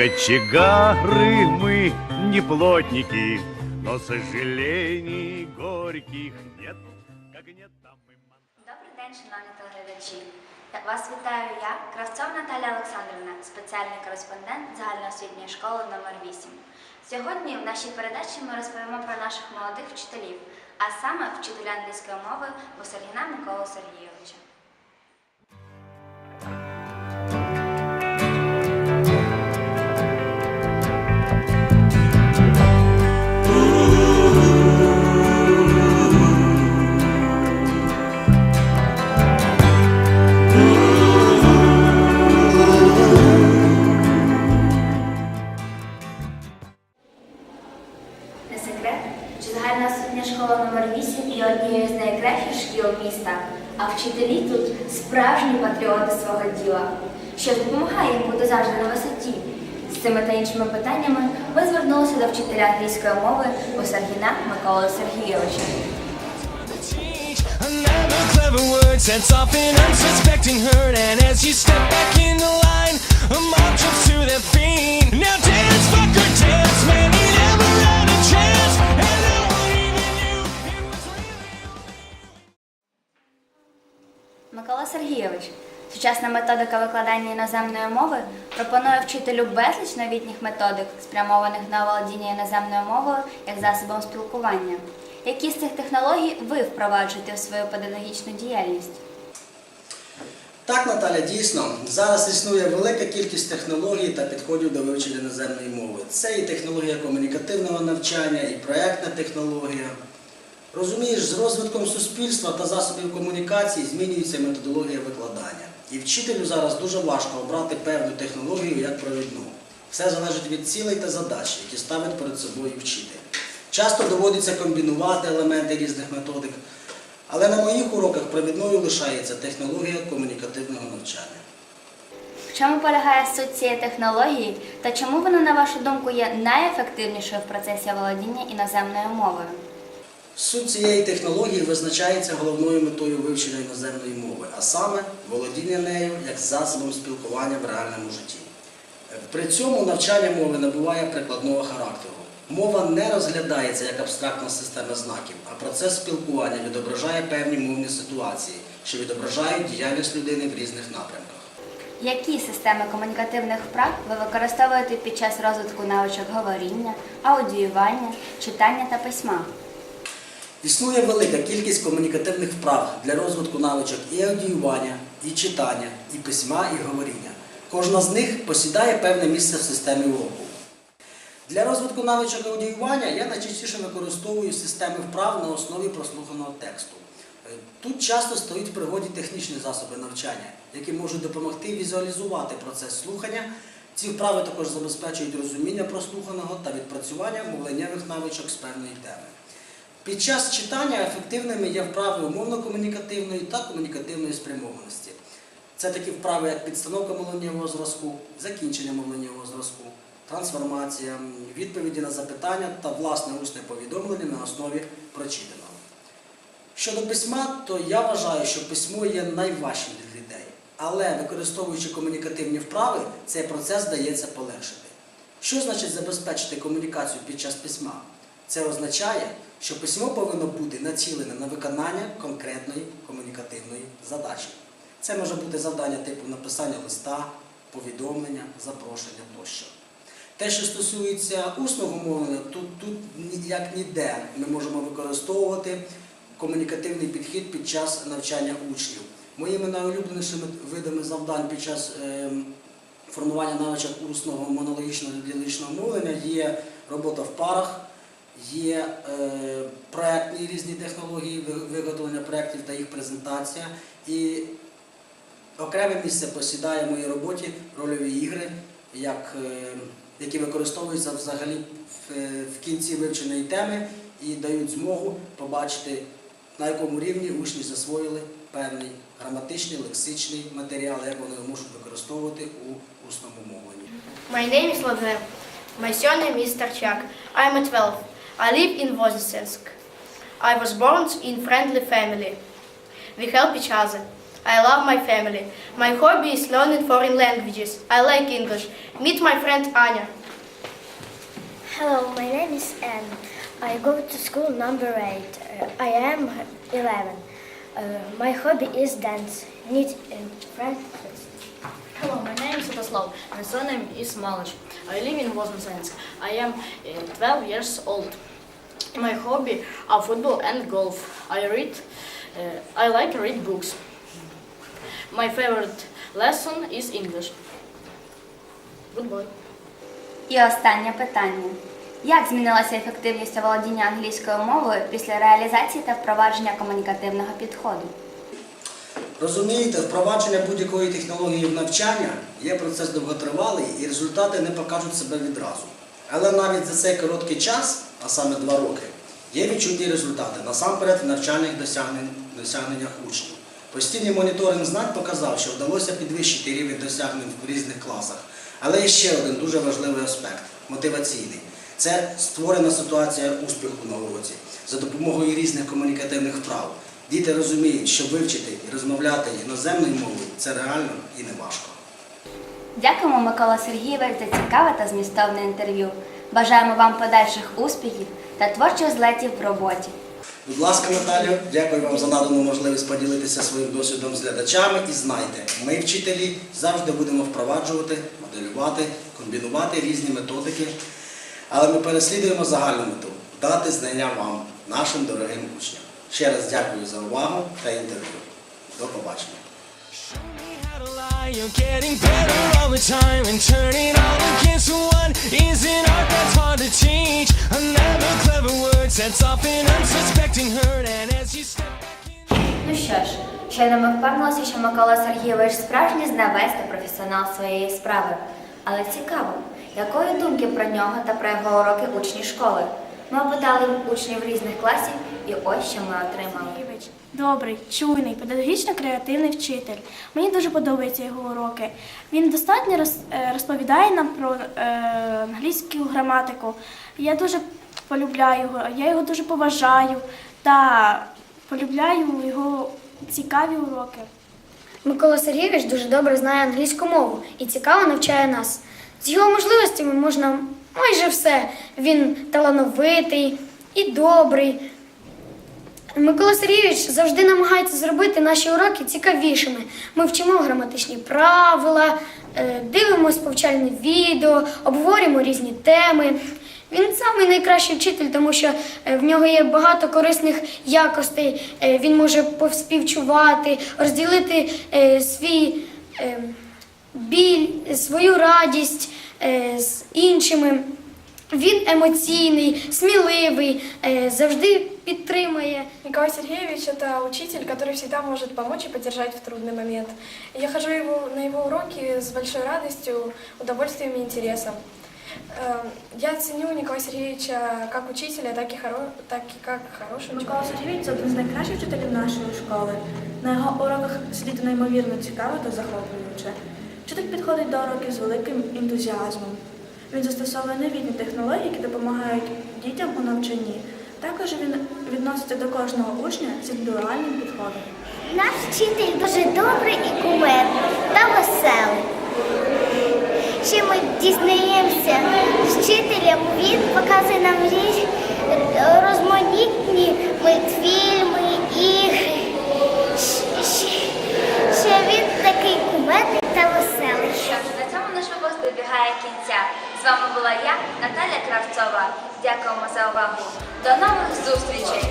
кочегары мы, не плотники, но сожалений горьких нет, как нет там и Добрий день, шановні телеглядачі. Вас вітаю я, Кравцов Наталя Олександрівна, спеціальний кореспондент загальноосвітньої школи номер 8 Сьогодні в нашій передачі ми розповімо про наших молодих вчителів, а саме вчителя англійської мови Бусергіна Миколу Сергійовича. Справжні патріоти свого діла, що допомагає їм бути завжди на висоті. З цими та іншими питаннями ви звернулися до вчителя англійської мови Босаргіна Миколи Сергійовича. Clever word sets off unsuspecting hurt, and as you step back in the line, a mob сучасна методика викладання іноземної мови пропонує вчителю безліч новітніх методик, спрямованих на володіння іноземною мовою як засобом спілкування. Які з цих технологій ви впроваджуєте в свою педагогічну діяльність? Так, Наталя, дійсно, зараз існує велика кількість технологій та підходів до вивчення іноземної мови. Це і технологія комунікативного навчання, і проектна технологія. Розумієш, з розвитком суспільства та засобів комунікації змінюється методологія викладання. І вчителю зараз дуже важко обрати певну технологію як провідну. Все залежить від цілей та задач, які ставить перед собою вчитель. Часто доводиться комбінувати елементи різних методик, але на моїх уроках провідною лишається технологія комунікативного навчання. В чому полягає суть цієї технології та чому вона, на вашу думку, є найефективнішою в процесі володіння іноземною мовою? Суть цієї технології визначається головною метою вивчення іноземної мови, а саме володіння нею як засобом спілкування в реальному житті. При цьому навчання мови набуває прикладного характеру. Мова не розглядається як абстрактна система знаків, а процес спілкування відображає певні мовні ситуації, що відображають діяльність людини в різних напрямках. Які системи комунікативних вправ ви використовуєте під час розвитку навичок говоріння, аудіювання, читання та письма? Існує велика кількість комунікативних вправ для розвитку навичок і аудіювання, і читання, і письма, і говоріння. Кожна з них посідає певне місце в системі уроку. Для розвитку навичок аудіювання я найчастіше використовую системи вправ на основі прослуханого тексту. Е, Тут часто стоїть в пригоді технічні засоби навчання, які можуть допомогти візуалізувати процес слухання. Ці вправи також забезпечують розуміння прослуханого та відпрацювання мовленнєвих навичок з певної теми. Під час читання ефективними є вправи умовно-комунікативної та комунікативної спрямованості. Це такі вправи, як підстановка мовленнєвого зразку, закінчення мовленнєвого зразку, трансформація, відповіді на запитання та власне усне повідомлення на основі прочитаного. Щодо письма, то я вважаю, що письмо є найважчим для людей. Але використовуючи комунікативні вправи, цей процес дається полегшити. Що значить забезпечити комунікацію під час письма? Це означає, що письмо повинно бути націлене на виконання конкретної комунікативної задачі. Це може бути завдання типу написання листа, повідомлення, запрошення тощо. Те, що стосується усного мовлення, тут, тут ні- як ніде ми можемо використовувати комунікативний підхід під час навчання учнів. Моїми найулюбленішими видами завдань під час ем, формування навичок усного монологічного діалогічного мовлення є робота в парах, є е, проектні різні технології виготовлення проєктів та їх презентація. І окреме місце посідає в моїй роботі рольові ігри, як, е, які використовуються взагалі в, е, в кінці вивченої теми і дають змогу побачити, на якому рівні учні засвоїли певний граматичний, лексичний матеріал, як вони можуть використовувати у усному мовленні. My name is Ladler. My surname is Starchak. I'm 12. I live in Vozisensk. I was born in a friendly family. We help each other. I love my family. My hobby is learning foreign languages. I like English. Meet my friend Anya. Hello, my name is Anne. I go to school number eight. Uh, I am 11. Uh, my hobby is dance. Need a friend. Hello, my name is Svetoslav. My surname is Malish. I live in Voznesensk. I am uh, 12 years old. My hobby are football and golf. I read. Uh, I like read books. My favorite lesson is English. Goodbye. І останнє питання. Як змінилася ефективність оволодіння англійською мовою після реалізації та впровадження комунікативного підходу? Розумієте, впровадження будь-якої технології в навчання є процес довготривалий і результати не покажуть себе відразу. Але навіть за цей короткий час, а саме два роки, є відчутні результати насамперед в навчальних досягненнях учнів. Постійний моніторинг знань показав, що вдалося підвищити рівень досягнень в різних класах. Але є ще один дуже важливий аспект мотиваційний. Це створена ситуація успіху на уроці за допомогою різних комунікативних вправ. Діти розуміють, що вивчити і розмовляти іноземною мовою це реально і не важко. Дякуємо, Микола Сергійович, за цікаве та змістовне інтерв'ю. Бажаємо вам подальших успіхів та творчих злетів в роботі. Будь ласка, Наталю, дякую вам за надану можливість поділитися своїм досвідом з глядачами. І знайте, ми, вчителі, завжди будемо впроваджувати, моделювати, комбінувати різні методики. Але ми переслідуємо загальну мету дати знання вам, нашим дорогим учням. Ще раз дякую за увагу та інтерв'ю. До побачення. You're getting better all the time and turning all against one is an art that's hard to teach. Another clever word sets off an unsuspecting hurt, and as you step back in. Ну що ж, щойно ми впевнилися, що Микола Сергійович справжній знавець та професіонал своєї справи. Але цікаво, якої думки про нього та про його уроки учні школи. Ми опитали учнів різних класів, і ось що ми отримали. Добрий, чуйний, педагогічно креативний вчитель. Мені дуже подобаються його уроки. Він достатньо е, розповідає нам про е, англійську граматику. Я дуже полюбляю його, я його дуже поважаю та полюбляю його цікаві уроки. Микола Сергійович дуже добре знає англійську мову і цікаво навчає нас. З його можливостями можна майже все. Він талановитий і добрий. Микола Сергійович завжди намагається зробити наші уроки цікавішими. Ми вчимо граматичні правила, е, дивимось повчальне відео, обговорюємо різні теми. Він самий найкращий вчитель, тому що е, в нього є багато корисних якостей. Е, Він може повспівчувати, розділити свій біль, свою радість з іншими. Він емоційний, сміливий, завжди підтримує. Николай Сергеевич – это учитель, который всегда может помочь и поддержать в трудный момент. Я хожу его, на его уроки с большой радостью, удовольствием и интересом. Э, Я ценю Николая Сергеевича как учителя, так и, хоро... так и как хорошего Микола Сергійович це один з найкращих вчителів нашої школи. На його уроках слід неймовірно цікаво та захоплююче. Вчитель підходить до уроків з великим ентузіазмом. Він застосовує новітні технології, які допомагають дітям у навчанні. Також він відноситься до кожного учня з індивідуальним підходом. Наш вчитель дуже добрий і кумедний та веселий. Ще ми дізнаємося з вчителем, він показує нам різні розманітні мультфільми, ігри. Щ- щ- Ще він такий кумедний та веселий. Що ж, на цьому наш випуск добігає кінця. З вами була я, Наталя Кравцова. Дякуємо за увагу. До нових зустрічей!